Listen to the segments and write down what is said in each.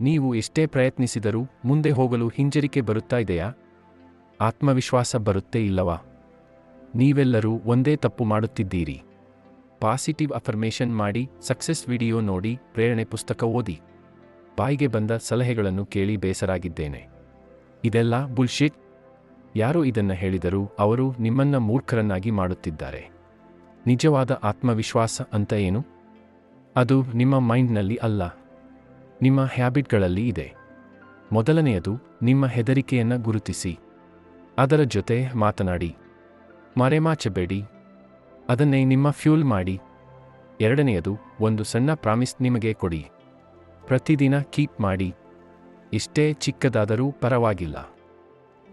ನೀವು ಎಷ್ಟೇ ಪ್ರಯತ್ನಿಸಿದರೂ ಮುಂದೆ ಹೋಗಲು ಹಿಂಜರಿಕೆ ಬರುತ್ತಾ ಇದೆಯಾ? ಆತ್ಮವಿಶ್ವಾಸ ಬರುತ್ತೇ ಇಲ್ಲವಾ? ನೀವೆಲ್ಲರೂ ಒಂದೇ ತಪ್ಪು ಮಾಡುತ್ತಿದ್ದೀರಿ. ಪಾಸಿಟಿವ್ ಅಫರ್ಮೇಷನ್ ಮಾಡಿ ಸಕ್ಸೆಸ್ ವಿಡಿಯೋ ನೋಡಿ ಪ್ರೇರಣೆ ಪುಸ್ತಕ ಓದಿ. ಬಾಯಿಗೆ ಬಂದ ಸಲಹೆಗಳನ್ನು ಕೇಳಿ ಬೇಸರಾಗಿದ್ದೇನೆ. ಇದೆಲ್ಲ ಬುಲ್ಶಿಟ್. ಯಾರು ಇದನ್ನು ಹೇಳಿದರೂ ಅವರು ನಿಮ್ಮನ್ನ ಮೂರ್ಖರನ್ನಾಗಿ ಮಾಡುತ್ತಿದ್ದಾರೆ. ನಿಜವಾದ ಆತ್ಮವಿಶ್ವಾಸ ಅಂತ ಏನು? ಅದು ನಿಮ್ಮ ಮೈಂಡ್ನಲ್ಲಿ ಅಲ್ಲ. ನಿಮ್ಮ ಹ್ಯಾಬಿಟ್ಗಳಲ್ಲಿ ಇದೆ. ಮೊದಲನೆಯದು, ನಿಮ್ಮ ಹೆದರಿಕೆಯನ್ನು ಗುರುತಿಸಿ. ಅದರ ಜೊತೆ ಮಾತನಾಡಿ. ಮರೆಮಾಚಬೇಡಿ. ಅದನ್ನೇ ನಿಮ್ಮ ಫ್ಯೂಲ್ ಮಾಡಿ. ಎರಡನೆಯದು, ಒಂದು ಸಣ್ಣ ಪ್ರಾಮಿಸ್ ನಿಮಗೆ ಕೊಡಿ. ಪ್ರತಿದಿನ ಕೀಪ್ ಮಾಡಿ. ಇಷ್ಟೇ ಚಿಕ್ಕದಾದರೂ ಪರವಾಗಿಲ್ಲ.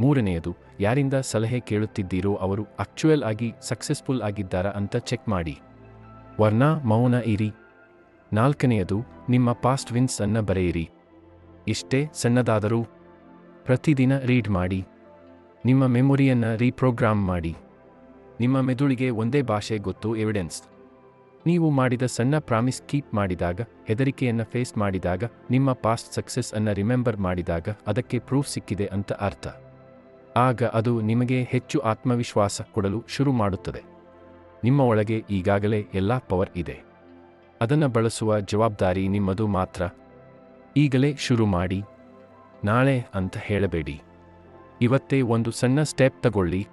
ಮೂರನೆಯದು, ಯಾರಿಂದ ಸಲಹೆ ಕೇಳುತ್ತಿದ್ದೀರೋ ಅವರು ಆಕ್ಚುಯಲ್ ಆಗಿ ಸಕ್ಸಸ್ಫುಲ್ ಆಗಿದ್ದಾರಾ ಅಂತ ಚೆಕ್ ಮಾಡಿ. ವರ್ಣ, ಮೌನ ಇರಿ. ನಾಲ್ಕನೆಯದು, ನಿಮ್ಮ ಪಾಸ್ಟ್ ವಿನ್ಸ್ ಅನ್ನು ಬರೆಯಿರಿ. ಇಷ್ಟೇ ಸಣ್ಣದಾದರೂ ಪ್ರತಿದಿನ ರೀಡ್ ಮಾಡಿ. ನಿಮ್ಮ ಮೆಮೊರಿಯನ್ನು ರೀಪ್ರೋಗ್ರಾಮ್ ಮಾಡಿ. ನಿಮ್ಮ ಮೆದುಳಿಗೆ ಒಂದೇ ಭಾಷೆ ಗೊತ್ತು ಎವಿಡೆನ್ಸ್ ನೀವು ಮಾಡಿದ ಸಣ್ಣ ಪ್ರಾಮಿಸ್ ಕೀಪ್ ಮಾಡಿದಾಗ, ಹೆದರಿಕೆಯನ್ನು ಫೇಸ್ ಮಾಡಿದಾಗ, ನಿಮ್ಮ ಪಾಸ್ಟ್ ಸಕ್ಸಸ್ ಅನ್ನು ರಿಮೆಂಬರ್ ಮಾಡಿದಾಗ ಅದಕ್ಕೆ ಪ್ರೂಫ್ ಸಿಕ್ಕಿದೆ ಅಂತ ಅರ್ಥ. ಆಗ ಅದು ನಿಮಗೆ ಹೆಚ್ಚು ಆತ್ಮವಿಶ್ವಾಸ ಕೊಡಲು ಶುರು ಮಾಡುತ್ತದೆ. ನಿಮ್ಮ ಒಳಗೆ ಈಗಾಗಲೇ ಎಲ್ಲ ಪವರ್ ಇದೆ. ಅದನ್ನು ಬಳಸುವ ಜವಾಬ್ದಾರಿ ನಿಮ್ಮದು ಮಾತ್ರ. ಈಗಲೇ ಶುರು ಮಾಡಿ. ನಾಳೆ ಅಂತ ಹೇಳಬೇಡಿ. ಇವತ್ತೇ ಒಂದು ಸಣ್ಣ ಸ್ಟೆಪ್ ತಗೊಳ್ಳಿ.